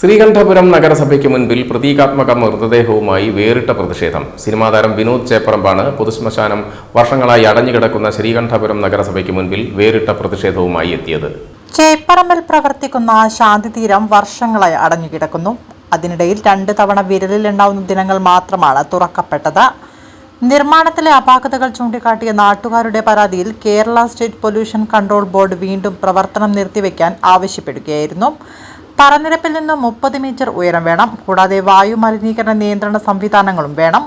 ശ്രീകണ്ഠപുരം നഗരസഭയ്ക്ക് മുൻപിൽ പ്രതീകാത്മക മൃതദേഹവുമായി വേറിട്ട പ്രതിഷേധം. സിനിമാ താരം വിനോദ് ചേപ്പറമ്പാണ് പൊതുശ്മശാനം വർഷങ്ങളായി അടഞ്ഞുകിടക്കുന്ന ശ്രീകണ്ഠപുരം നഗരസഭയ്ക്ക് മുൻപിൽ വേറിട്ട പ്രതിഷേധവുമായി എത്തിയത്. ചേപ്പറമ്പിൽ പ്രവർത്തിക്കുന്ന ശാന്തിതീരം വർഷങ്ങളായി അടഞ്ഞുകിടക്കുന്നു. അതിനിടയിൽ രണ്ട് തവണ വിരലിലുണ്ടാവുന്ന ദിനങ്ങൾ മാത്രമാണ് തുറക്കപ്പെട്ടത്. നിർമ്മാണത്തിലെ അപാകതകൾ ചൂണ്ടിക്കാട്ടിയ നാട്ടുകാരുടെ പരാതിയിൽ Kerala state pollution control board വീണ്ടും പ്രവർത്തനം നിർത്തിവെക്കാൻ ആവശ്യപ്പെടുകയായിരുന്നു. തറനിരപ്പിൽ നിന്ന് മുപ്പത് മീറ്റർ ഉയരം വേണം. കൂടാതെ വായു മലിനീകരണ നിയന്ത്രണ സംവിധാനങ്ങളും വേണം.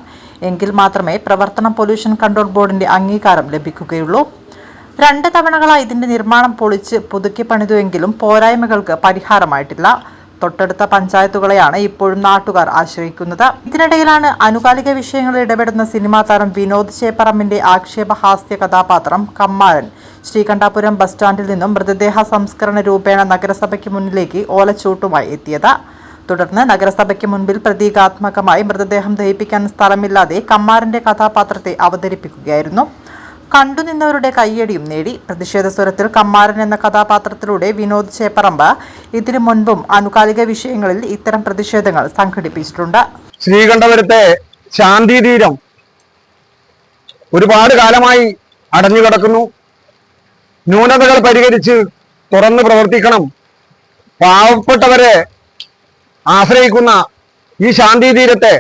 എങ്കിൽ മാത്രമേ പ്രവർത്തന പൊല്യൂഷൻ കൺട്രോൾ ബോർഡിന്റെ അംഗീകാരം ലഭിക്കുകയുള്ളൂ. രണ്ട് തവണകളായി ഇതിന്റെ നിർമ്മാണം പൊളിച്ച് പുതുക്കി പണിതുവെങ്കിലും പോരായ്മകൾക്ക് പരിഹാരമായിട്ടില്ല. തൊട്ടടുത്ത പഞ്ചായത്തുകളെയാണ് ഇപ്പോഴും നാട്ടുകാർ ആശ്രയിക്കുന്നത്. ഇതിനിടയിലാണ് അനുകാലിക വിഷയങ്ങളിൽ ഇടപെടുന്ന സിനിമാ താരം വിനോദ് ചേപ്പറമ്പിന്റെ ആക്ഷേപഹാസ്യ കഥാപാത്രം കമ്മാരൻ ശ്രീകണ്ഠാപുരം ബസ് സ്റ്റാൻഡിൽ നിന്നും മൃതദേഹ സംസ്കരണ രൂപേണ നഗരസഭയ്ക്ക് മുന്നിലേക്ക് ഓലച്ചൂട്ടുമായി എത്തിയത്. തുടർന്ന് നഗരസഭയ്ക്ക് മുൻപിൽ പ്രതീകാത്മകമായി മൃതദേഹം ദഹിപ്പിക്കാൻ സ്ഥലമില്ലാതെ കമ്മാരന്റെ കഥാപാത്രത്തെ അവതരിപ്പിക്കുകയായിരുന്നു. കണ്ടുനിന്നവരുടെ കയ്യടിയും നേടി. പ്രതിഷേധ സ്വരത്തിൽ കമ്മാരൻ എന്ന കഥാപാത്രത്തിലൂടെ വിനോദ് ചേപ്പറമ്പ. ഇതിനു മുൻപും അനുകാലിക വിഷയങ്ങളിൽ ഇത്തരം പ്രതിഷേധങ്ങൾ സംഘടിപ്പിച്ചിട്ടുണ്ട്. ശ്രീകണ്ഠപുരത്തെ ശാന്തിതീരം ഒരുപാട് കാലമായി അടഞ്ഞു കിടക്കുന്നു. ന്യൂനതകൾ പരിഹരിച്ച് തുറന്നു പ്രവർത്തിക്കണം. പാവപ്പെട്ടവരെ ആശ്രയിക്കുന്ന ഈ ശാന്തി തീരത്തെ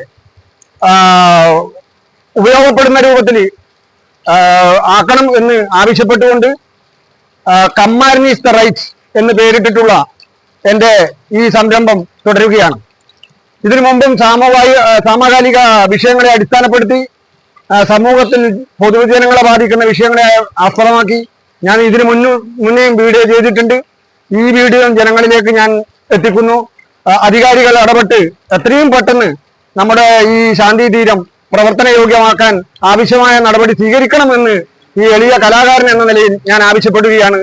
ഉപയോഗപ്പെടുന്ന രൂപത്തിൽ ആക്കണം എന്ന് ആവശ്യപ്പെട്ടുകൊണ്ട് കമ്മാരൻ ഈസ് ദ റൈറ്റ്സ് എന്ന് പേരിട്ടിട്ടുള്ള എന്റെ ഈ സംരംഭം തുടരുകയാണ്. ഇതിനു മുമ്പും സാമവായി സമകാലിക വിഷയങ്ങളെ അടിസ്ഥാനപ്പെടുത്തി സമൂഹത്തിൽ പൊതുജനങ്ങളെ ബാധിക്കുന്ന വിഷയങ്ങളെ ആസ്പദമാക്കി ഞാൻ ഇതിനു മുന്നു മുന്നേയും വീഡിയോ ചെയ്തിട്ടുണ്ട്. ഈ വീഡിയോ ജനങ്ങളിലേക്ക് ഞാൻ എത്തിക്കുന്നു. അധികാരികൾ ഇടപെട്ട് എത്രയും പെട്ടെന്ന് നമ്മുടെ ഈ ശാന്തി തീരം പ്രവർത്തനയോഗ്യമാക്കാൻ ആവശ്യമായ നടപടി സ്വീകരിക്കണമെന്ന് ഈ എളിയ കലാകാരൻ എന്ന നിലയിൽ ഞാൻ ആവശ്യപ്പെടുകയാണ്.